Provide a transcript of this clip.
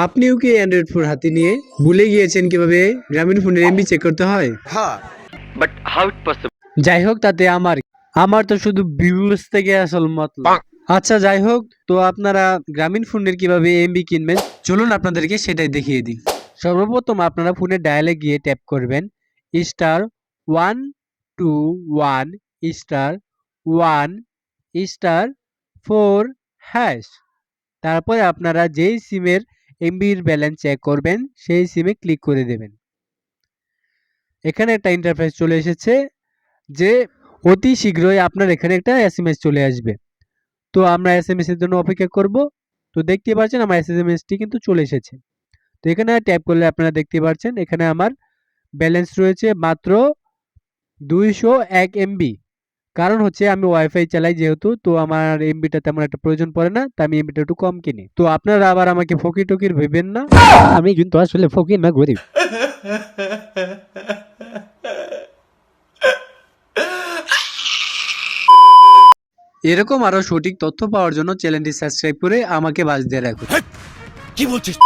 আপনিও কি Android phone হাতে নিয়ে ভুলে গিয়েছেন কীভাবে গ্রামীণ ফোনের এমবি চেক করতে হয়? possible? যাই হোক তাতে আমার আমার তো শুধু ভিউজ থেকে আসল মতলব। আচ্ছা যাই হোক তো আপনারা গ্রামীণ ফোনের কীভাবে এমবি কিনবেন? চলুন আপনাদেরকে সেটাই দেখিয়ে দিই। সর্বপ্রথম আপনারা ফোনে ডায়ালে গিয়ে ট্যাপ করবেন। Star one two one star one star four hash তারপরে আপনারা যেই সিমের এমবির ব্যালেন্স চেক করবেন, সেই সিমে ক্লিক করে দেবেন। এখানে একটা ইন্টারফেস চলে এসেছে যে অতি শীঘ্রই আপনার এখানে একটা এসএমএস চলে আসবে। তো আমরা এসএমএস এর জন্য অপেক্ষা করব। তো দেখতে পাচ্ছেন আমার এসএমএসটি কিন্তু চলে এসেছে। তো এখানে ট্যাপ করলে আপনারা দেখতে পাচ্ছেন এখানে আমার ব্যালেন্স রয়েছে মাত্র দুইশো এক এমবি কারণ হচ্ছে আমি ওয়াইফাই চালাই যেহেতু তো আমার এমবিটা তেমন একটা প্রয়োজন পড়ে না তাই আমি এমবিটা একটু কম কিনি। তো আপনারা আবার আমাকে ফকির টকির ভেবেন না? আমি কিন্তু আসলে ফকির না গরিব। এরকম আরও সঠিক তথ্য পাওয়ার জন্য চ্যানেলটি সাবস্ক্রাইব করে আমাকে বাজ দিয়ে রাখুন কি বলছিস?